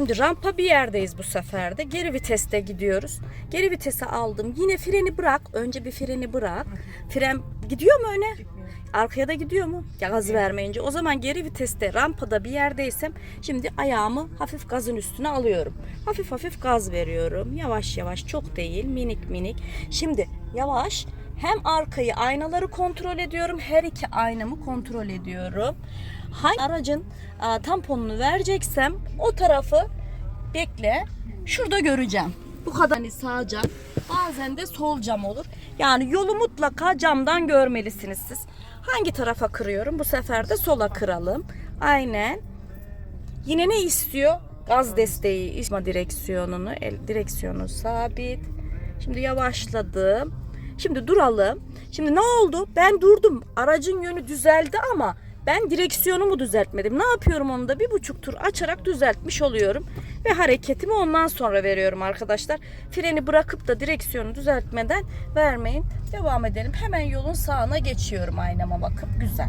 Şimdi rampa bir yerdeyiz bu sefer de. Geri viteste gidiyoruz. Geri vitese aldım. Yine freni bırak. Önce bir freni bırak. Fren gidiyor mu öne? Arkaya da gidiyor mu? Gaz vermeyince. O zaman geri viteste rampada bir yerdeysem şimdi ayağımı hafif gazın üstüne alıyorum. Hafif hafif gaz veriyorum. Yavaş yavaş çok değil minik minik. Şimdi yavaş hem arkayı aynaları kontrol ediyorum. Her iki aynamı kontrol ediyorum. Hangi aracın a, tamponunu vereceksem o tarafı bekle. Şurada göreceğim. Bu kadar hani sağ cam bazen de sol cam olur. Yani yolu mutlaka camdan görmelisiniz siz. Hangi tarafa kırıyorum? Bu sefer de sola kıralım. Aynen. Yine ne istiyor? Gaz desteği isma direksiyonunu, el direksiyonu sabit. Şimdi yavaşladım. Şimdi duralım. Şimdi ne oldu? Ben durdum. Aracın yönü düzeldi ama ben direksiyonumu düzeltmedim. Ne yapıyorum onu da bir buçuk tur açarak düzeltmiş oluyorum. Ve hareketimi ondan sonra veriyorum arkadaşlar. Freni bırakıp da direksiyonu düzeltmeden vermeyin. Devam edelim. Hemen yolun sağına geçiyorum aynama bakıp. Güzel.